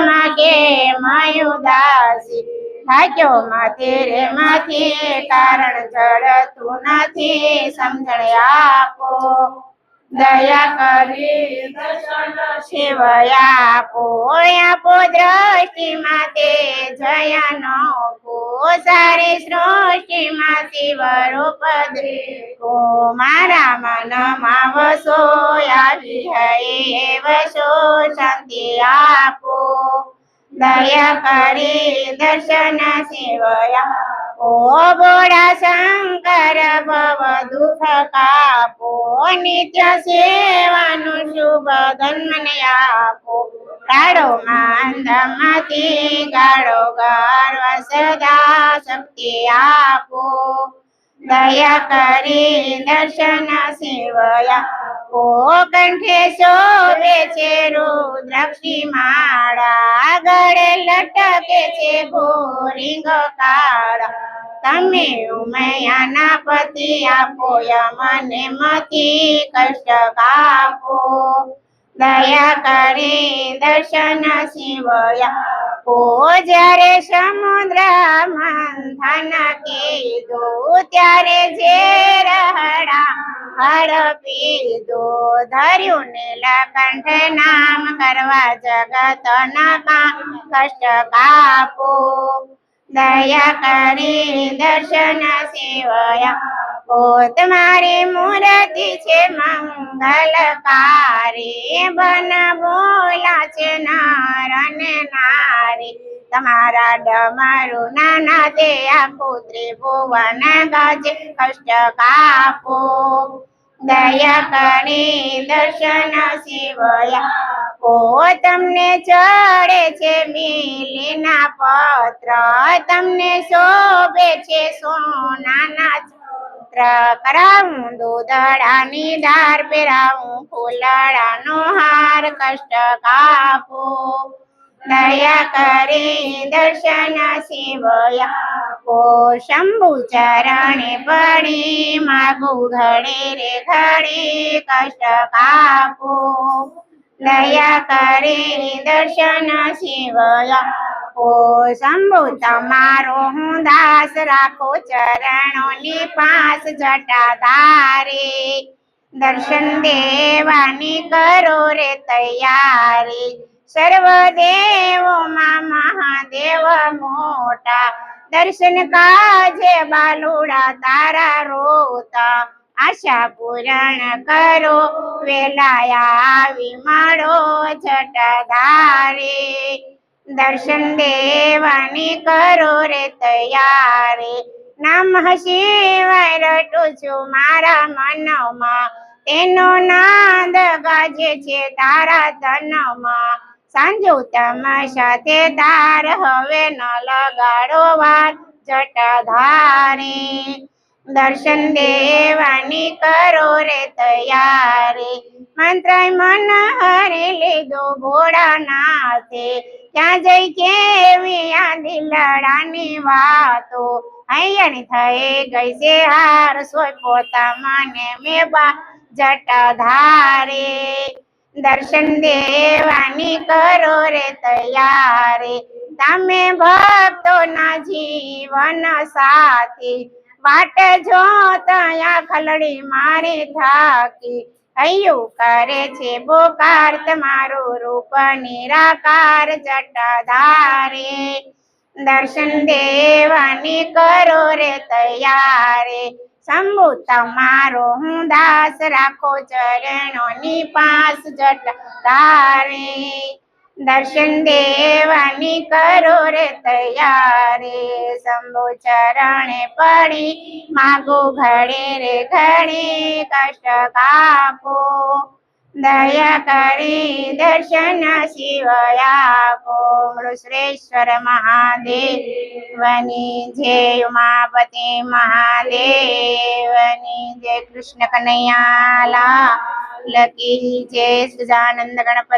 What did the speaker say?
માગે માયુદાસી થાક્યો માથે માથે, કારણ જડતું નથી, સમજણ આપો. દયા કરી શિવયા આપો. આપો દ્રષ્ટિમાં તે જયાનો સારી સૃષ્ટિમાં શિવ રૂપ દેખો મારા મનમાં વસો આવી વસો શાંતિ આપો. દયા કરી દર્શન શિવયા ઓ શંકર ભવ દુઃખ કાપો. નિત્ય સેવાનું શુભ ધન આપો. કાળો માંદમાંથી ગાળો ગર્વ સદા શક્તિ આપો. દયા કરી દર્શન શિવયા ઓ કંઠે શોભે છે રુદ્રક્ષી માળા ગળે લટકે છે ભોરિંગ કાળા. તમે ઉમયાના પતિ આપો મને મતી કષ્ટ કાપો. દયા કરી દર્શન શિવયા. ઓ, જ્યારે સમુદ્ર મંથન કીધું, ત્યારે જે રહડા હળ પીધો ધર્યું નીલકંઠ નામ કરવા જગત ના કષ્ટ કાપો. દયા કરી દર્શન સેવયા પોત મારી મૂર્તિ છે મંગલકારી બન બોલા છે નારણ નારી. તમારા ડમારું નાના તે આપો ત્રિભુવન ગાજે. કષ્ટ કાપો. દયા કરી, દર્શન શિવયા ઓ તમને ચડે છે મિલીના પત્ર. તમને શોભે છે સોનાના ચિત્ર કરાવું દૂધડાની ધાર, પહેરાવું ફૂલડાનો હાર. કષ્ટ કાપો. દયા કરી દર્શન શિવયા. શંભુ ચરણે પડી માગુ ઘડે રે ઘડે કષ્ટ કાપો દયા કરી દર્શન શિવયા. ઓ શંભુ તમારો હું દાસ રાખો ચરણોની પાસ જટા ધારે. દર્શન દેવાની કરો રે તૈયારી. સર્વ દેવોમાં મહાદેવ મોટા. દર્શન કાજે બાલુડા તારા રોતા. આશા પૂરણ કરો, વેલાયા આવી માળો જટાધારે દર્શન દેવાની કરો રે તૈયારે. નામ શિવાય રટું છું મારા મનમાં. તેનો નાદ ગાજે છે તારા તનમાં સાંજો તમાશા તે તાર હવે ન લગાડો વાર જટાધારી. દર્શન દેવાની કરો રે તૈયારી. મંત્ર મન હરી લીધો ભોળાનાથે. ત્યાં જઈ કેવી આ દિલડાની વાતો? અહીંયાની થઈ ગઈ છે હાર, સોય પોતા મને મેં બા જટાધારે. દર્શન દેવાની કરો રે તૈયારી. તમે ભક્તો ના જીવન સાથી, વાટ જો ત્યાં ખલડી મારી થાકી. હૈયું કરે છે બોકાર તમારું રૂપ નિરાકાર જટાધારે. દર્શન દેવાની કરો રે તૈયારે. શંભુ તમારો હું દાસ રાખો ચરણોની પાસ જટાધારે દર્શન દેવાની કરો રે તૈયારે. શંભુ ચરણે પડી, માગો ઘડે રે ઘડે, કષ્ટ કાપો. દયા કરી દર્શન શિવયાપો મૃશ્રેશ્વર મહાદેવની જય, ઉમાપતિ મહાદેવની જય. કૃષ્ણ કનૈયાલા લકી જય. સજાનંદ ગણપતિ